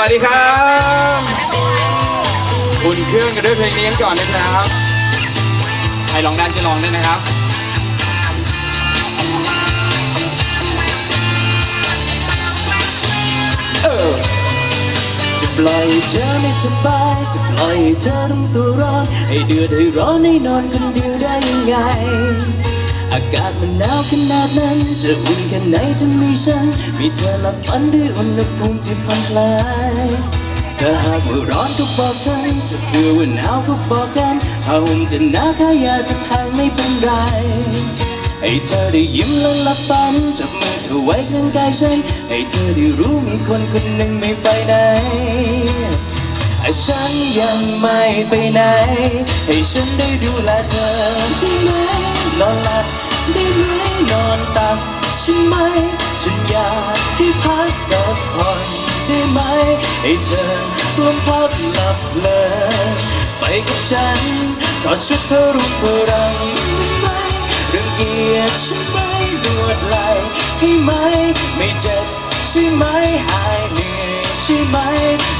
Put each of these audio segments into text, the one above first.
วัสดีครับอุ่นเครื่องกันด้วยเพลงนี้กันก่อนนะครับใครลองได้ช่วยลองด้วยนะครับเออจะปล่อยให้เธอไม่สบายจะปล่อยให้เธอต้องตัวร้อนให้เดือดให้ร้อนให้นอนคนเดียวได้ยังไง อากาศมันหนาวขนาดนั้น จะอุ่นแค่ไหนถ้ามีฉัน มีเธอหลับฝันด้วยอุณหภูมิที่ผ่อนคลายถ้าหากว่าร้อนก็บอกฉันถ้าเผื่อว่าหนาวก็บอกกันถ้าหุ่นจะหนาวขายาจะแพงไม่เป็นไรให้เธอได้ยิ้มแล้วหลับฝันจับมือเธอไว้ข้างกายฉัน ให้เธอได้รู้มีคนคนหนึ่งไม่ไปไหนฉันยังไม่ไปไหน ให้ฉันได้ดูแลเธอได้ไหมนอนหลับ บใช่ไหม ฉันอยากให้พักสักผ่อนได้ไหม ให้เธอรวมพักหลับเลยไปกับฉันถอดชุดเพื่อรูปเพื่อรังได้ไหมเรื่องเกียดใช่ไหมลวดไหลให้ไหม ไม่เจ็บใช่ไหมหายเหนื่อยใช่ไหม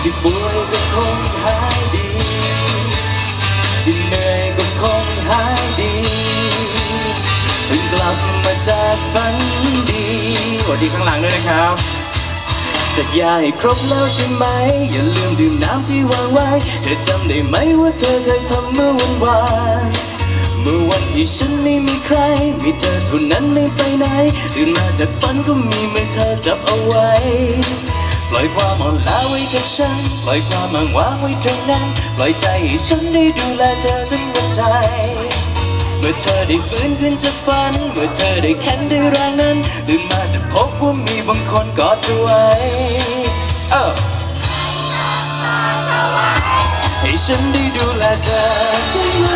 ที่ป่วย วัสดีข้างหลังด้วยนะครับจะยาให้ครบแล้วใช่ไหม อย่าลืมดื่มน้ำที่วางไว้ เธอจำได้ไหมว่าเธอเคยทำเมื่อวันวานเมื่อวันที่ฉันไม่มีใคร มีเธอเท่านั้นไม่ไปไหนตื่นมาจากฝันก็มีมือเธอจับเอาไว้ ปล่อยความอ่อนล้าไว้กับฉัน ปล่อยความอ้างว้างไว้ตรงนั้น ปล่อยใจให้ฉันได้ดูแลเธอทั้งหัวใจ เมื่อเธอได้ฟื้นขึ้นจากฝัน เมื่อเธอได้แข็งด้วยแรงนั้นตื่นมาจะพบว่ามีบางคนกอดเธอไว้เออให้ฉันได้ดูแลเธอได้ไหม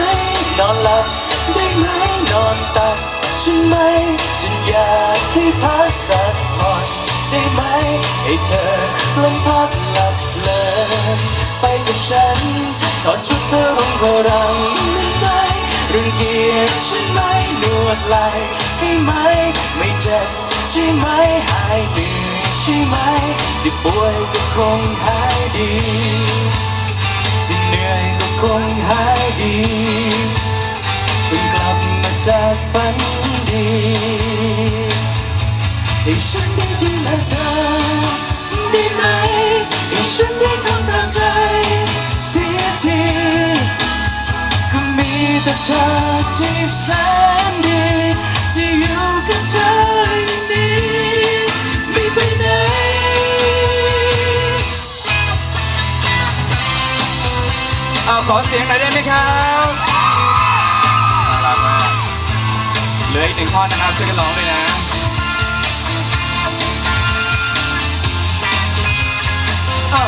นอนหลับได้ไหมนอนตักใช่ไหมฉันอยากให้พักสักผ่อนได้ไหมให้เธอลมพักหลับเลินไปกับฉันถอดชุดเพื่อรงเพื่อรัง รื่องเกียดใช่ไหมนวดไหลให้ไหม ไม่เจ็บใช่ไหมหายเหนื่อยใช่ไหมที่ป่วยก็คงหายดีที่เหนื่อยก็คงหายดีเพิ่งกลับมาจากฝันดีให้ฉันได้ดูแลเธอ เธอที่แสนดีที่อยู่กับเธออย่างนี้ไม่ไปไหนเอาขอเสียงหน่อยได้ไหมครับน่ารักมากเหลืออีกหนึ่งท่อนนะครับช่วยกันร้องด้วยนะเอ้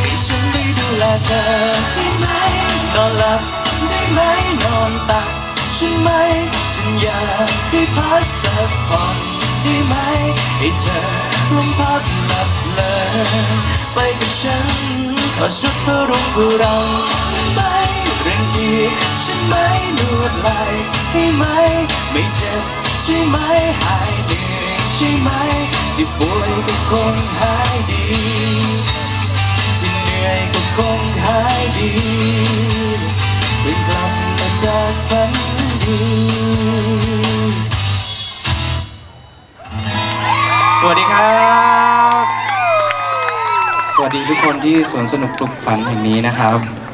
ให้ฉันได้ดูแลเธอได้ไหมนอนหลับ นอนตักใช่ไหมฉันอยากให้พักสักผ่อนได้ไหมให้เธอลมพักหลับเลยไปกับฉันถอดชุดเพื่อรุ่งเพื่อเราได้ไหมเรื่องดีใช่ไหมนวดไหลให้ไหมไม่เจ็บใช่ไหมหายเหนื่อยใช่ไหมที่ป่วยก็คงหายดีที่เหนื่อยก็คงหายดี สวัสดีครับ สวัสดีทุกคนที่สวนสนุกปลุกฝันแห่งนี้นะครับ